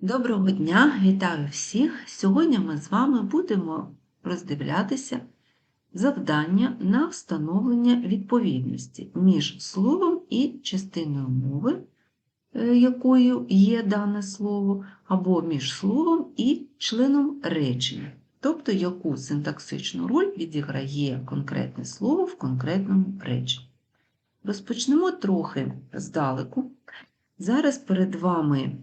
Доброго дня, вітаю всіх! Сьогодні ми з вами будемо роздивлятися завдання на встановлення відповідності між словом і частиною мови, е, якою є дане слово, або між словом і членом речення, тобто яку синтаксичну роль відіграє конкретне слово в конкретному реченні. Розпочнемо трохи здалеку. Зараз перед вами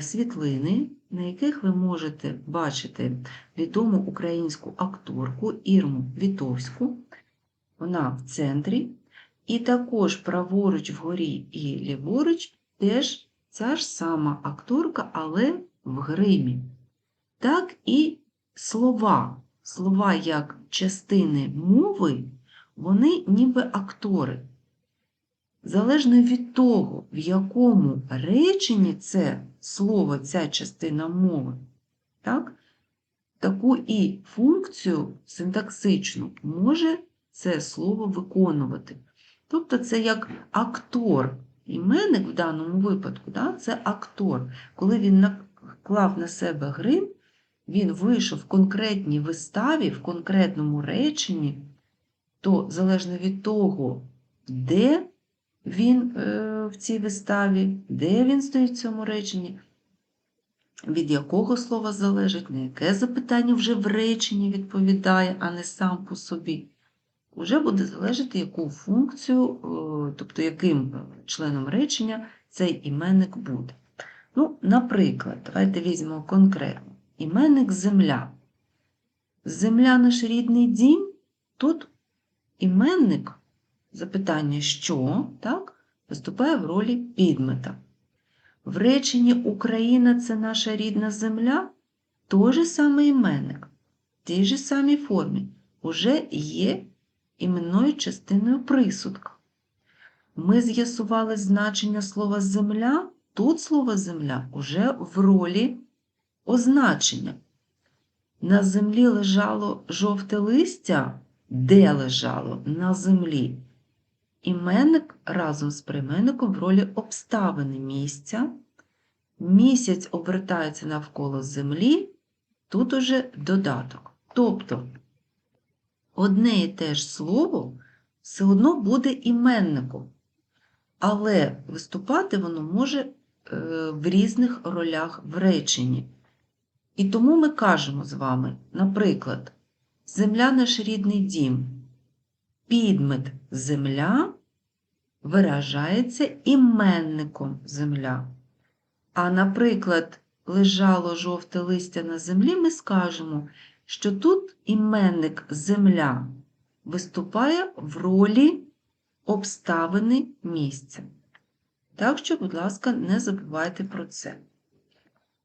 світлини, на яких ви можете бачити відому українську акторку Ірму Вітовську. Вона в центрі. І також праворуч вгорі і ліворуч теж ця ж сама акторка, але в гримі. Так і слова. Слова як частини мови, вони ніби актори. Залежно від того, в якому реченні це слово, ця частина мови, так, таку і функцію синтаксичну може це слово виконувати. Тобто це як актор. Іменник в даному випадку да, це актор. Коли він наклав на себе грим, він вийшов в конкретній виставі, в конкретному реченні, то залежно від того, де він е, в цій виставі, де він стоїть в цьому реченні, від якого слова залежить, на яке запитання вже в реченні відповідає, а не сам по собі. Уже буде залежати, яку функцію, е, тобто яким членом речення цей іменник буде. Ну, Наприклад, давайте візьмемо конкретно іменник земля. Земля наш рідний дім, тут іменник запитання що так, виступає в ролі підмета. В реченні Україна це наша рідна земля той же самий іменник, в тій же самій формі уже є іменною частиною присудка. Ми з'ясували значення слова земля, тут слово земля уже в ролі означення. На землі лежало жовте листя, де лежало на землі. Іменник разом з прийменником в ролі обставини місця. Місяць обертається навколо землі, тут уже додаток. Тобто одне і те ж слово все одно буде іменником, але виступати воно може е, в різних ролях в реченні. І тому ми кажемо з вами, наприклад, земля наш рідний дім. Підмет земля виражається іменником земля. А, наприклад, лежало жовте листя на землі, ми скажемо, що тут іменник земля виступає в ролі обставини місця. Так що, будь ласка, не забувайте про це.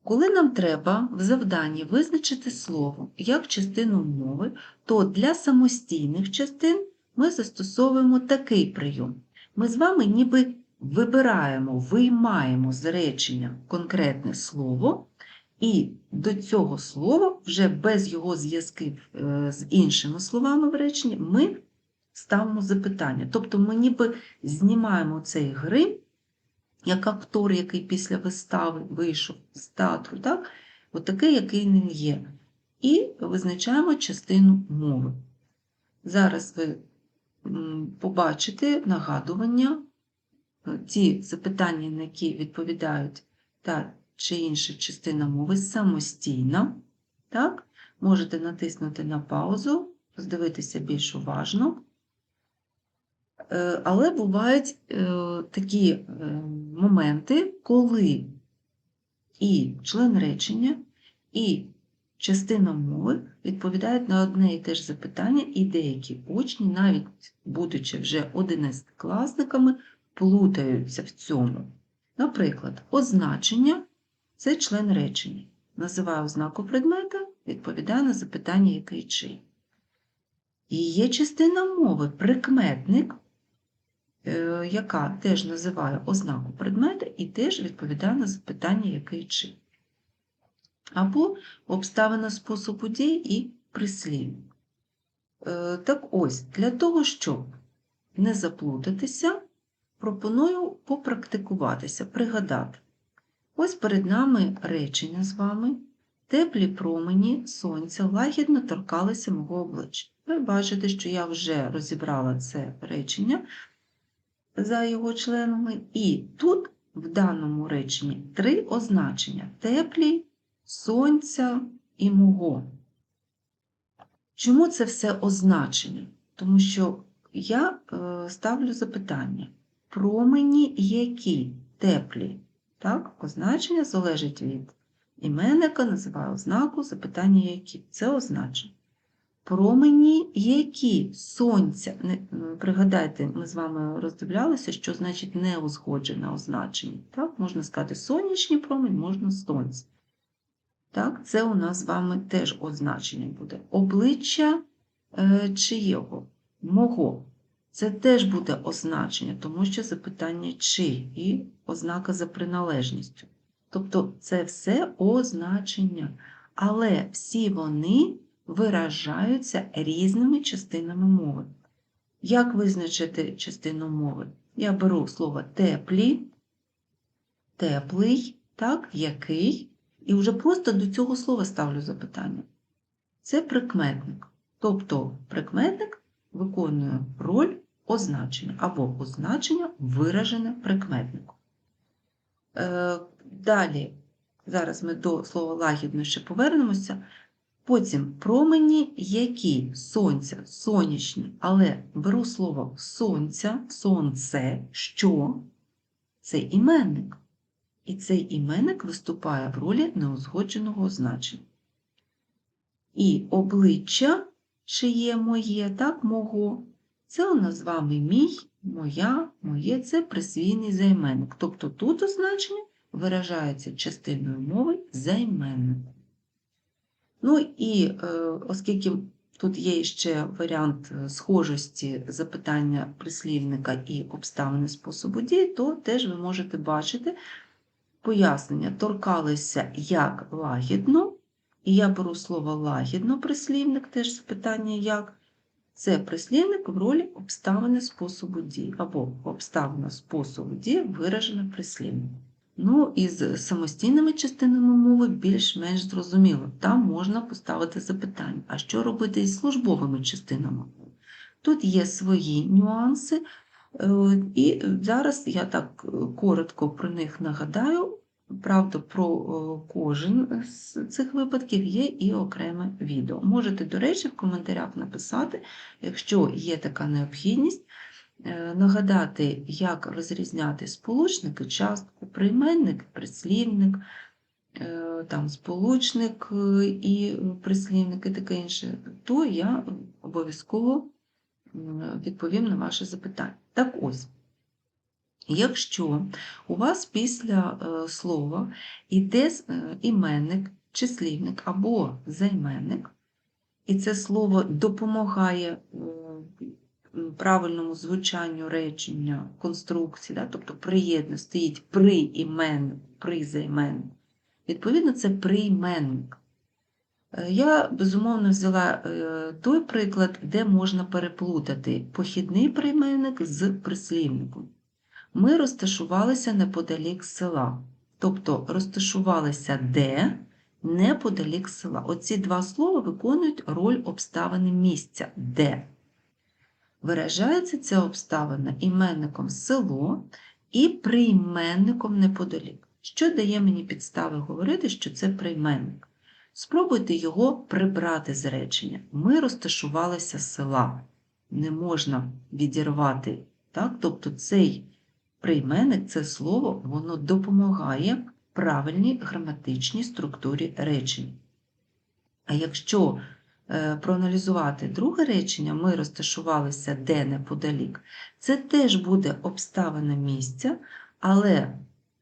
Коли нам треба в завданні визначити слово як частину мови, то для самостійних частин ми застосовуємо такий прийом. Ми з вами ніби вибираємо, виймаємо з речення конкретне слово, і до цього слова, вже без його зв'язків е, з іншими словами в реченні, ми ставимо запитання. Тобто ми ніби знімаємо цей грим, як актор, який після вистави вийшов з театру, так? От такий, який він є. І визначаємо частину мови. Зараз ви побачите нагадування, е, ті запитання, на які відповідають та чи інша частина мови самостійно. Так? Можете натиснути на паузу, роздивитися більш уважно. Е, але бувають е, такі моменти, коли і член речення, і частина мови відповідають на одне і те ж запитання, і деякі учні, навіть будучи вже одинадцятикласниками, плутаються в цьому. Наприклад, означення це член речення. Називає ознаку предмета, відповідає на запитання який чий. І є частина мови, прикметник, е, яка теж називає ознаку предмета і теж відповідає на запитання який чий або обставина способу дій і прислів. Е, так ось, для того, щоб не заплутатися, пропоную попрактикуватися, пригадати. Ось перед нами речення з вами. Теплі промені сонця лагідно торкалися мого обличчя. Ви бачите, що я вже розібрала це речення за його членами. І тут, в даному реченні, три означення: теплі, сонця і мого. Чому це все означення? Тому що я е, ставлю запитання. Промені які теплі? Так, означення залежить від іменника, називаю ознаку, запитання які. Це означення. Промені які сонця. Пригадайте, ми з вами роздивлялися, що значить неузгоджене означення. Так, можна сказати сонячні промені, можна сонце. Так, це у нас з вами теж означення буде. Обличчя е, чиєго? Мого. Це теж буде означення, тому що запитання чи і ознака за приналежністю. Тобто це все означення. Але всі вони виражаються різними частинами мови. Як визначити частину мови? Я беру слово теплі, теплий, так, який, і вже просто до цього слова ставлю запитання. Це прикметник. Тобто прикметник виконує роль означення або означення виражене прикметником. Е, Далі, зараз ми до слова лагідно ще повернемося. Потім промені які сонця, сонячні, але беру слово сонця, сонце, що це іменник. І цей іменник виступає в ролі неузгодженого означення. І обличчя, чиє моє, так, мого, це у нас з вами мій, моя, моє це присвійний займенник. Тобто тут означення виражається частиною мови займеннику. Ну і е, оскільки тут є ще варіант е, схожості запитання прислівника і обставини способу дії, то теж ви можете бачити пояснення торкалися як лагідно, і я беру слово лагідно прислівник, теж запитання як. Це прислівник в ролі обставини способу дії, або обставина способу дії виражена прислівником. Ну, і з самостійними частинами мови більш-менш зрозуміло. Там можна поставити запитання, а що робити із службовими частинами? Тут є свої нюанси, і зараз я так е, коротко про них нагадаю. Правда, про е, кожен з цих випадків є і окреме відео. Можете, до речі, в коментарях написати, якщо є така необхідність, Е, нагадати, як розрізняти сполучники, частку, прийменник, прислівник, е, там сполучник е, і прислівник і таке інше, то я обов'язково відповім на ваше запитання. Так ось, якщо у вас після слова йде іменник, числівник або займенник, і це слово допомагає правильному звучанню речення конструкції, да, тобто приєдно стоїть при іменник, при займенник. Відповідно, це прийменник. Е, я, безумовно, взяла е, той приклад, де можна переплутати похідний прийменник з прислівником. Ми розташувалися неподалік села. Тобто розташувалися де неподалік села. Оці два слова виконують роль обставини місця де. Виражається ця обставина іменником село і прийменником неподалік. Що дає мені підстави говорити, що це прийменник? Спробуйте його прибрати з речення. Ми розташувалися села. Не можна відірвати. Так? Тобто цей прийменник, це слово, воно допомагає правильній граматичній структурі речень. А якщо Е, проаналізувати друге речення, ми розташувалися де неподалік, це теж буде обставина місця, але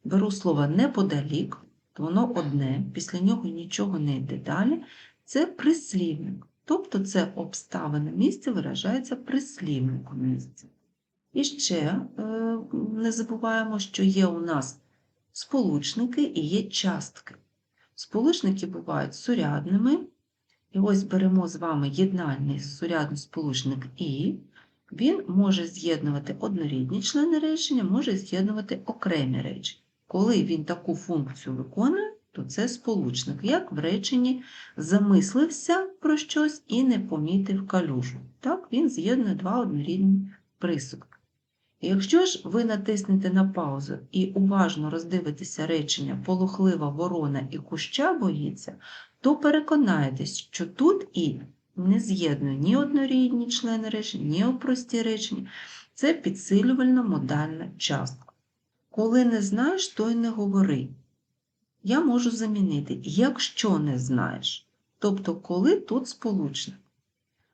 беру слово неподалік, воно одне, після нього нічого не йде далі. Це прислівник. Тобто це обставина місця виражається прислівником місця. І ще е, не забуваємо, що є у нас сполучники і є частки. Сполучники бувають сурядними. І ось беремо з вами єднальний сурядний сполучник І, він може з'єднувати однорідні члени речення, може з'єднувати окремі речення. Коли він таку функцію виконує, то це сполучник, як в реченні замислився про щось і не помітив калюжу. Так, він з'єднує два однорідні присудки. Якщо ж ви натиснете на паузу і уважно роздивитеся речення полохлива ворона і куща боїться, то переконаєтесь, що тут і не з'єднує ні однорідні члени речення, ні прості речення. Це підсилювальна модальна частка. Коли не знаєш, то й не говори. Я можу замінити, якщо не знаєш. Тобто, коли тут сполучник.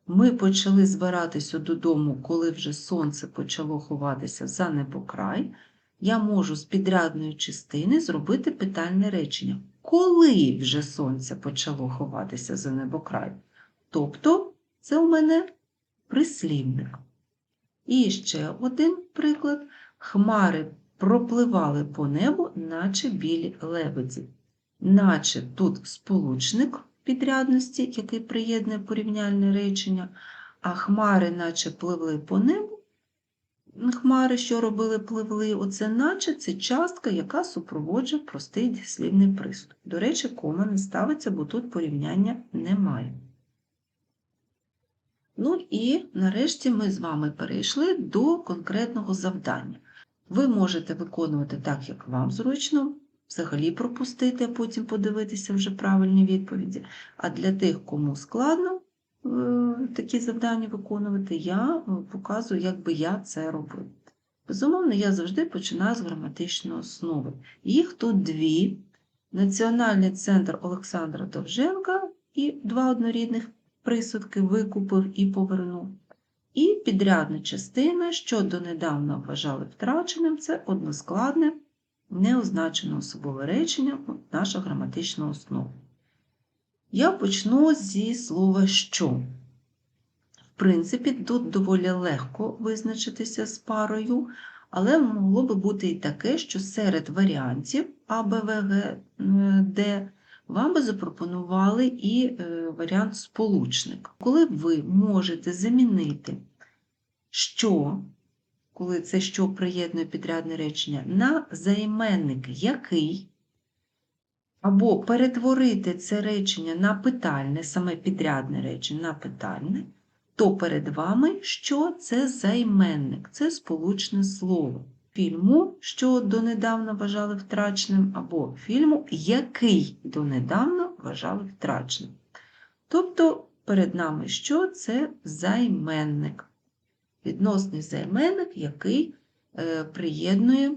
Ми почали збиратися додому, коли вже сонце почало ховатися за небокрай. Я можу з підрядної частини зробити питальне речення. Коли вже сонце почало ховатися за небокрай? Тобто, це у мене прислівник. І ще один приклад. Хмари пропливали по небу, наче білі лебеді. Наче тут сполучник підрядності, який приєднує порівняльне речення, а хмари, наче пливли по небу. Хмари, що робили, пливли, оце наче це частка, яка супроводжує простий дієслівний приступ. До речі, кома не ставиться, бо тут порівняння немає. Ну і нарешті ми з вами перейшли до конкретного завдання. Ви можете виконувати так, як вам зручно, взагалі пропустити, а потім подивитися вже правильні відповіді. А для тих, кому складно е, такі завдання виконувати, я е, показую, як би я це робила. Безумовно, я завжди починаю з граматичної основи. Їх тут дві. Національний центр Олександра Довженка і два однорідних присудки викупив і повернув. І підрядна частина, що донедавна вважали втраченим, це односкладне, неозначене особове речення, наша граматична основа. Я почну зі слова що. В принципі, тут доволі легко визначитися з парою, але могло би бути і таке, що серед варіантів А, Б, В, Г, Д вам би запропонували і е, варіант сполучник. Коли ви можете замінити що, коли це що приєднує підрядне речення, на займенник який, або перетворити це речення на питальне, саме підрядне речення на питальне, то перед вами що це займенник, це сполучне слово. Фільму, що донедавна вважали втраченим, або фільму, який донедавна вважали втраченим. Тобто перед нами що це займенник відносний займенник, який е, приєднує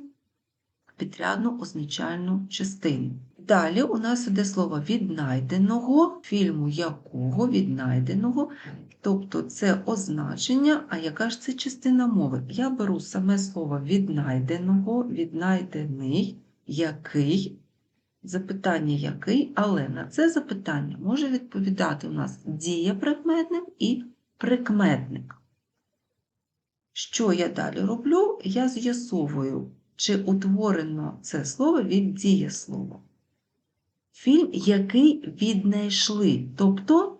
підрядну означальну частину. Далі у нас іде слово віднайденого, фільму якого віднайденого, тобто це означення, а яка ж це частина мови? Я беру саме слово віднайденого, віднайдений, який, запитання який, але на це запитання може відповідати у нас дієприкметник і прикметник. Що я далі роблю? Я з'ясовую, чи утворено це слово від дієслова. Фільм, який віднайшли. Тобто,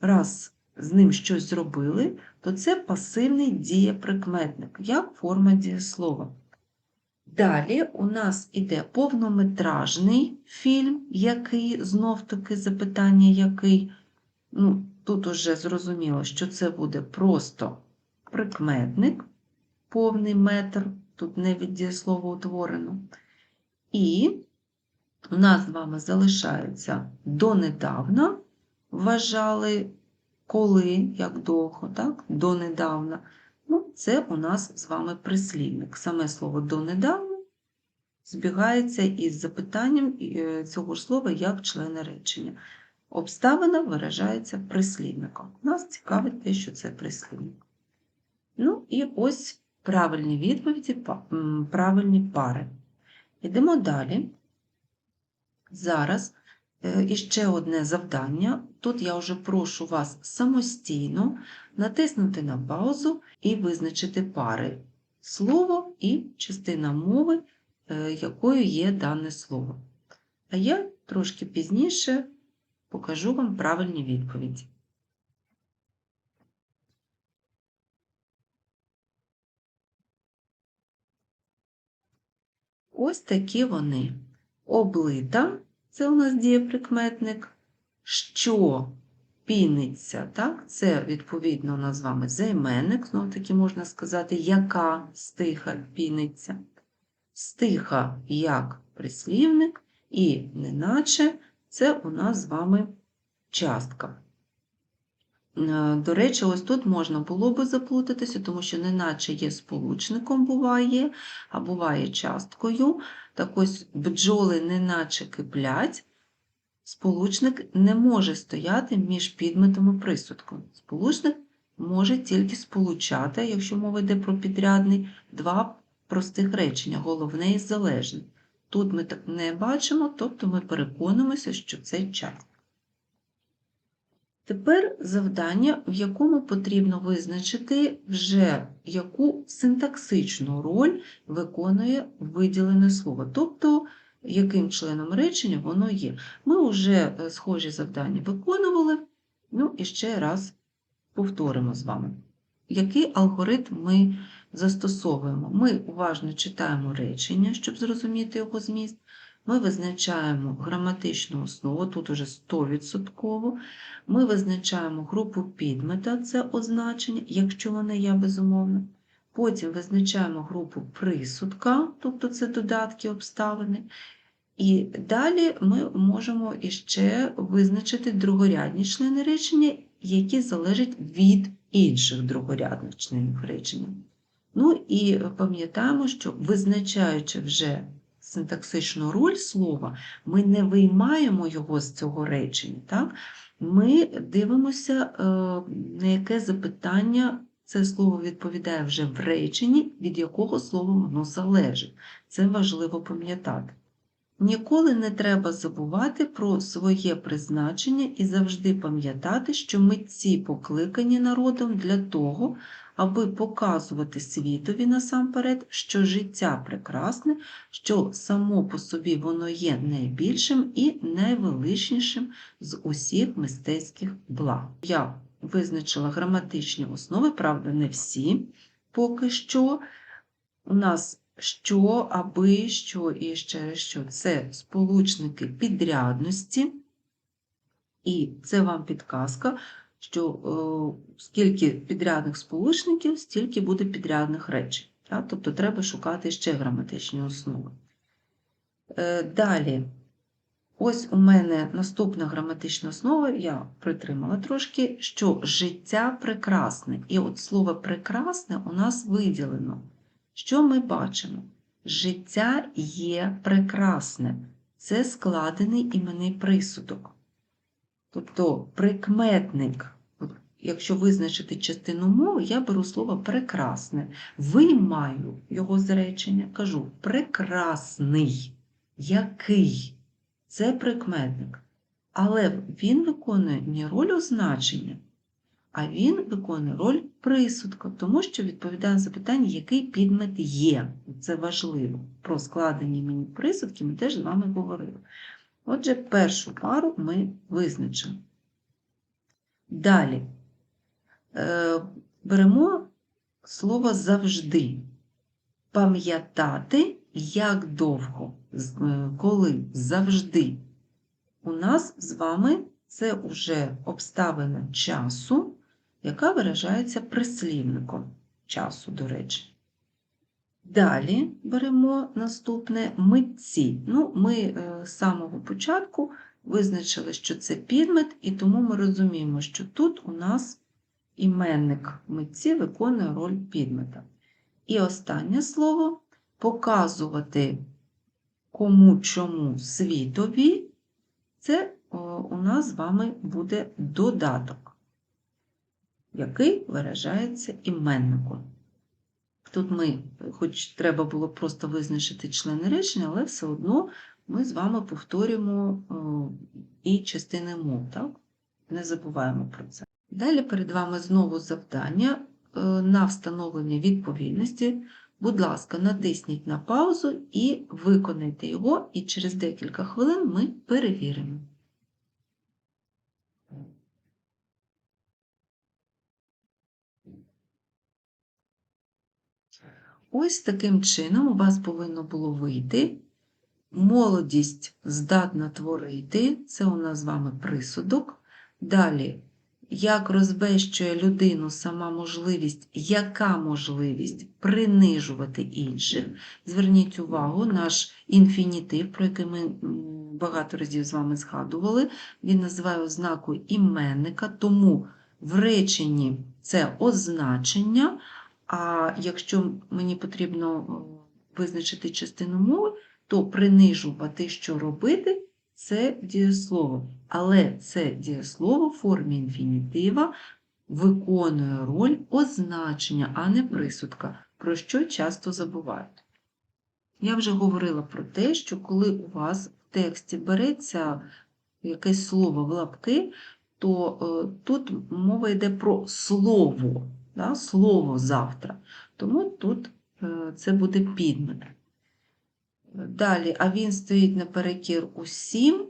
раз з ним щось зробили, то це пасивний дієприкметник, як форма дієслова. Далі у нас іде повнометражний фільм, який, знов-таки запитання який. Ну, Тут уже зрозуміло, що це буде просто прикметник, повний метр, тут не від дієслова утворено. І у нас з вами залишається донедавна, вважали коли, як довго, так? донедавна. Ну, Це у нас з вами прислівник. Саме слово донедавна збігається із запитанням е, цього ж слова як члени речення. Обставина виражається прислівником. Нас цікавить те, що це прислівник. Ну, і ось правильні відповіді, правильні пари. Йдемо далі. Зараз е, іще одне завдання. Тут я вже прошу вас самостійно натиснути на паузу і визначити пари слово і частина мови, е, якою є дане слово. А я трошки пізніше покажу вам правильні відповіді. ось такі вони. Облита це у нас дієприкметник. Що піниться, так? Це, відповідно, у нас з вами займенник, знову таки можна сказати, яка стиха піниться. Стиха як прислівник, і неначе це у нас з вами частка. Е, До речі, ось тут можна було би заплутатися, тому що неначе є сполучником буває, а буває часткою. Так ось бджоли неначе киплять. Сполучник не може стояти між підметом і присудком. Сполучник може тільки сполучати, якщо мова йде про підрядний, два простих речення, головне і залежне. Тут ми так не бачимо, тобто ми переконуємося, що це частка. Тепер завдання, в якому потрібно визначити вже яку синтаксичну роль виконує виділене слово, тобто яким членом речення воно є. Ми вже е, схожі завдання виконували, ну і ще раз повторимо з вами. Який алгоритм ми застосовуємо? Ми уважно читаємо речення, щоб зрозуміти його зміст. Ми визначаємо граматичну основу, тут уже 100%. Ми визначаємо групу підмета, це означення, якщо вона є безумовно. Потім визначаємо групу присудка, тобто це додатки обставини. І далі ми можемо іще визначити другорядні члени речення, які залежать від інших другорядних членів речення. Ну і пам'ятаємо, що визначаючи вже синтаксичну роль слова, ми не виймаємо його з цього речення. Так? Ми дивимося, е, на яке запитання це слово відповідає вже в реченні, від якого слова воно залежить. Це важливо пам'ятати. Ніколи не треба забувати про своє призначення і завжди пам'ятати, що митці покликані народом для того, аби показувати світові насамперед, що життя прекрасне, що само по собі воно є найбільшим і найвеличнішим з усіх мистецьких благ. Я визначила граматичні основи, правда, не всі поки що. У нас що, аби, що і ще що це сполучники підрядності, і це вам підказка, що е, скільки підрядних сполучників, стільки буде підрядних речень. Тобто треба шукати ще граматичні основи. Е, далі, ось у мене наступна граматична основа, я притримала трошки, що життя прекрасне. І от слово прекрасне у нас виділено. Що ми бачимо? Життя є прекрасне. Це складений іменний присудок. Тобто прикметник, якщо визначити частину мови, я беру слово прекрасне, виймаю його з речення, кажу прекрасний, який це прикметник. Але він виконує не роль означення, а він виконує роль присудка, тому що відповідає на запитання, який підмет є. Це важливо. Про складені мені присудки ми теж з вами говорили. Отже, першу пару ми визначимо. Далі е, беремо слово завжди. Пам'ятати, як довго, е, коли завжди. У нас з вами це вже обставина часу, яка виражається прислівником часу, до речі. Далі беремо наступне митці. Ну, Ми е, з самого початку визначили, що це підмет, і тому ми розуміємо, що тут у нас іменник митці виконує роль підмета. І останнє слово показувати кому чому світові, це у нас з вами буде додаток, який виражається іменником. Тут ми, хоч треба було просто визначити члени речення, але все одно ми з вами повторюємо і частини мов, так? Не забуваємо про це. Далі перед вами знову завдання е, на встановлення відповідності. Будь ласка, натисніть на паузу і виконайте його, і через декілька хвилин ми перевіримо. Ось таким чином у вас повинно було вийти. Молодість здатна творити, це у нас з вами присудок. Далі, як розбещує людину сама можливість, яка можливість принижувати інших. Зверніть увагу, наш інфінітив, про який ми багато разів з вами згадували, він називає ознакою іменника, тому в реченні це означення, а якщо мені потрібно визначити частину мови, то принижувати, що робити, це дієслово. Але це дієслово в формі інфінітива виконує роль означення, а не присудка, про що часто забувають. Я вже говорила про те, що коли у вас в тексті береться якесь слово в лапки, то е, тут мова йде про слово, да, слово завтра. Тому тут е, це буде підмет. Далі, а він стоїть наперекір усім.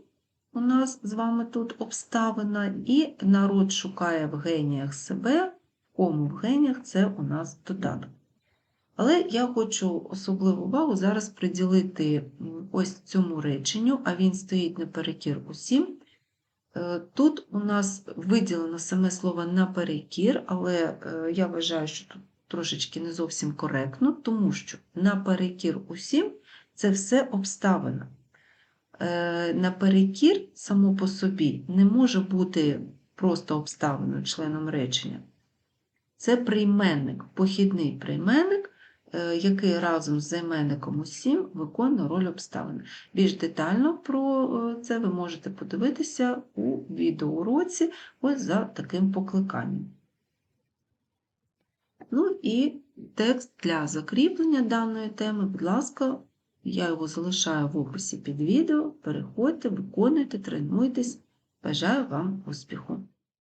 У нас з вами тут обставина, і народ шукає в геніях себе, в кому в геніях це у нас додаток. Але я хочу особливу увагу зараз приділити ось цьому реченню, а він стоїть наперекір усім. Е, Тут у нас виділено саме слово наперекір, але е, я вважаю, що тут трошечки не зовсім коректно, тому що наперекір усім це все обставина. Е, Наперекір само по собі не може бути просто обставиною членом речення. Це прийменник, похідний прийменник, який разом з займенником усім виконує роль обставини. Більш детально про е, це ви можете подивитися у відеоуроці ось за таким покликанням. Ну і текст для закріплення даної теми, будь ласка, я його залишаю в описі під відео. Переходьте, виконуйте, тренуйтесь. Бажаю вам успіху!